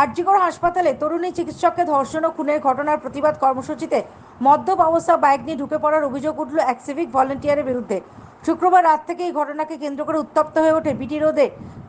আরজিকর হাসপাতালে তরুণী চিকিৎসককে ধর্ষণ ও খুনের ঘটনার প্রতিবাদ কর্মসূচিতে মদ্যপ অবস্থা বাইক নিয়ে ঢুকে পড়ার অভিযোগ উঠল এক সিভিক ভলেন্টিয়ারের বিরুদ্ধে। শুক্রবার রাত থেকে এই ঘটনাকে কেন্দ্র করে উত্তপ্ত হয়ে ওঠে বিটি রোডে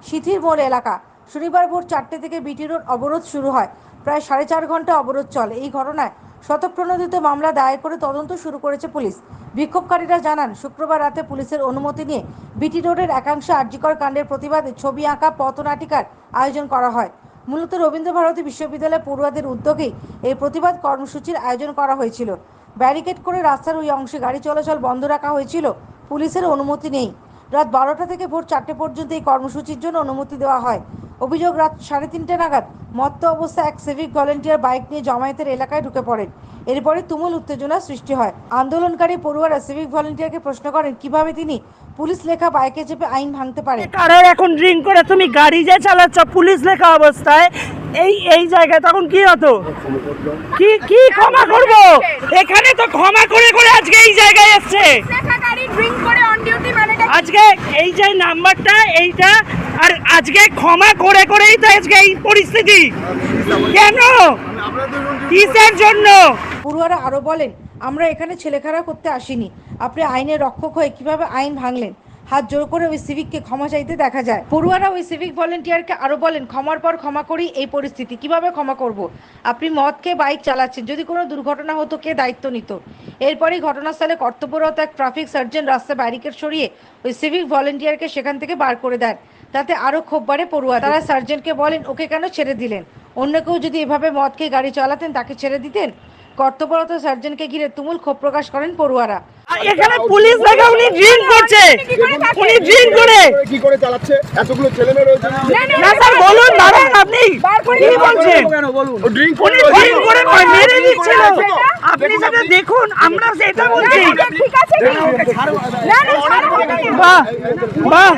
সিথির মোড় এলাকা। শনিবার ভোর চারটে থেকে বিটি রোড অবরোধ শুরু হয়। প্রায় সাড়ে চার ঘণ্টা অবরোধ চলে। এই ঘটনায় শতপ্রণোদিত মামলা দায়ের করে তদন্ত শুরু করেছে পুলিশ। বিক্ষোভকারীরা জানান, শুক্রবার রাতে পুলিশের অনুমতি নিয়ে বিটি রোডের একাংশে আর্যিকর কাণ্ডের প্রতিবাদে ছবি আঁকা পথনাটিকার আয়োজন করা হয়। মূলত রবীন্দ্রভারতী বিশ্ববিদ্যালয় পড়ুয়াদের উদ্যোগেই এই প্রতিবাদ কর্মসূচির আয়োজন করা হয়েছিল। ব্যারিকেড করে রাস্তার ওই অংশে গাড়ি চলাচল বন্ধ রাখা হয়েছিল। পুলিশের অনুমতি নেই। রাত বারোটা থেকে ভোর চারটে পর্যন্ত এই কর্মসূচির জন্য অনুমতি দেওয়া হয়। অভিযোগ, রাত সাড়ে তিনটে নাগাদ মত্ত অবস্থায় এক সিভিক ভলেন্টিয়ার বাইক নিয়ে জমায়েতের এলাকায় ঢুকে পড়েন। এরপরে তুমুল উত্তেজনা সৃষ্টি হয়। আন্দোলনকারী পড়ুয়ারা সিভিক ভলেন্টিয়ারকে প্রশ্ন করেন, কীভাবে তিনি পুলিশ লেখা বাইকে চেপে আইন ভাঙতে পারে। কারোর এখন ড্রিঙ্ক করে তুমি গাড়ি যে চালাচ্ছ পুলিশ লেখা অবস্থায় এই এই জায়গায় তখন কি হতো? কি কি ক্ষমা করব? এখানে তো ক্ষমা করে করে আজকে এই জায়গায় এসছে। আজকে এই যে নাম্বারটা এইটা আর আজকে ক্ষমা করে করেই তো আজকে এই পরিস্থিতি। কেন? কিসের জন্য? পড়ুয়ারা আরও বলেন আমরা এখানে ছেলেখেলা করতে আসিনি। আপনি আইনের রক্ষক হয়ে কীভাবে আইন ভাঙলেন? হাত জোর করে ওই সিভিককে ক্ষমা চাইতে দেখা যায়। পড়ুয়ারা ওই সিভিক ভলেন্টিয়ারকে আরও বলেন, ক্ষমার পর ক্ষমা করি এই পরিস্থিতি, কীভাবে ক্ষমা করব। আপনি মদ খেয়ে বাইক চালাচ্ছেন, যদি কোনো দুর্ঘটনা হতো, কে দায়িত্ব নিত? এরপরই ঘটনাস্থলে কর্তব্যরত এক ট্রাফিক সার্জন রাস্তায় ব্যারিকেড সরিয়ে ওই সিভিক ভলেন্টিয়ারকে সেখান থেকে বার করে দেন। তাতে আরও ক্ষোভ বাড়ে পড়ুয়া তারা সার্জনকে বলেন, ওকে কেন ছেড়ে দিলেন? অন্য কেউ যদি এভাবে মদ খেয়ে গাড়ি চালাতেন তাকে ছেড়ে দিতেন? কর্তব্যরত সার্জনকে ঘিরে তুমুল ক্ষোভ প্রকাশ করেন পড়ুয়ারা। এখানে পুলিশ দেখে উনি ড্রিঙ্ক করছে। উনি ড্রিঙ্ক করে। কি করে চালাচ্ছে? এতগুলো ছেলে মেয়ে রয়েছে। না স্যার বলুন দাঁড়ান আপনি। কি বলছেন ও ড্রিঙ্ক করে মেরে দিচ্ছিল আপনি সেটা দেখুন আমরা সেটা বলছি। ঠিক আছে না না বাহ বাহ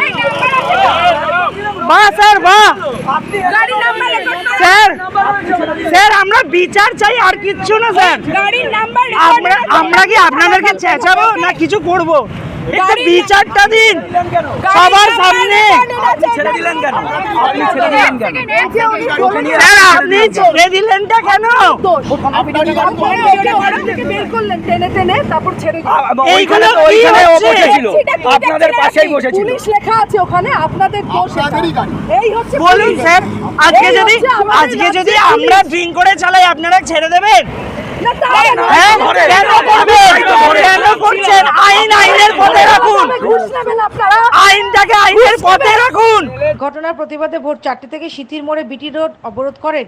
এই নাম্বার আছে তো? বাহ স্যার বাহ। গাড়ি নাম্বার রেকর্ড করো। স্যার স্যার আমরা বিচার চাই আর কিচ্ছু না স্যার। গাড়ির আমরা আমরা কি আপনাদেরকে চেঁচাবো না কিছু করব? বিচারটা দিন সবার সামনে ছেড়ে দিলেন কেন আপনি ছেড়ে দিলেন কেন আপনি ছেড়ে দিলেনটা কেন বের করলেন টেনে টেনে তারপর ছেড়ে এইগুলো কি হচ্ছে আপনাদের পাশেই বসেছিল পুলিশ লেখা আছে ওখানে আপনাদের দোষ এটা। আপনাদেরই গাড়ি। এই হচ্ছে বলুন স্যার আজকে যদি আজকে আমরা ড্রিঙ্ক করে চালাই আপনারা ছেড়ে দেবেন না, তা না। হ্যাঁ কেন করবেন কেন করছেন আইন আইনের পথে রাখুন। তবে ঘুষ নেবেন আপনারা। আইনটাকে আইনের পথে রাখুন। ঘটনার প্রতিবাদে ভোর চারটে থেকে সিথির মোড়ে বিটি রোড অবরোধ করেন।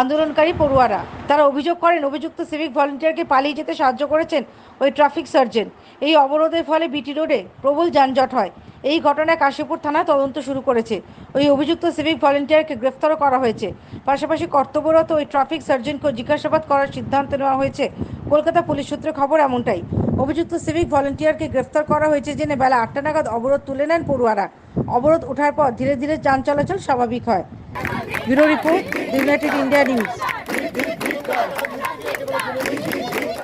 আন্দোলনকারী পড়ুয়ারা। তারা অভিযোগ করেন, অভিযুক্ত সিভিক ভলেন্টিয়ারকে পালিয়ে যেতে সাহায্য করেছেন ওই ট্রাফিক সার্জন এই অবরোধের ফলে বিটি রোডে প্রবল যানজট হয়। এই ঘটনায় কাশীপুর থানা তদন্ত শুরু করেছে। ওই অভিযুক্ত সিভিক ভলেন্টিয়ারকে গ্রেফতারও করা হয়েছে। পাশাপাশি কর্তব্যরত ওই ট্রাফিক সার্জনকেও জিজ্ঞাসাবাদ করার সিদ্ধান্ত নেওয়া হয়েছে। কলকাতা পুলিশ সূত্রে খবর এমনটাই। অভিযুক্ত সিভিক ভলেন্টিয়ারকে গ্রেফতার করা হয়েছে জেনে বেলা আটটা নাগাদ অবরোধ তুলে নেন পড়ুয়ারা। অবরোধ ওঠার পর ধীরে ধীরে যান চলাচল স্বাভাবিক হয়। Bureau report United India News.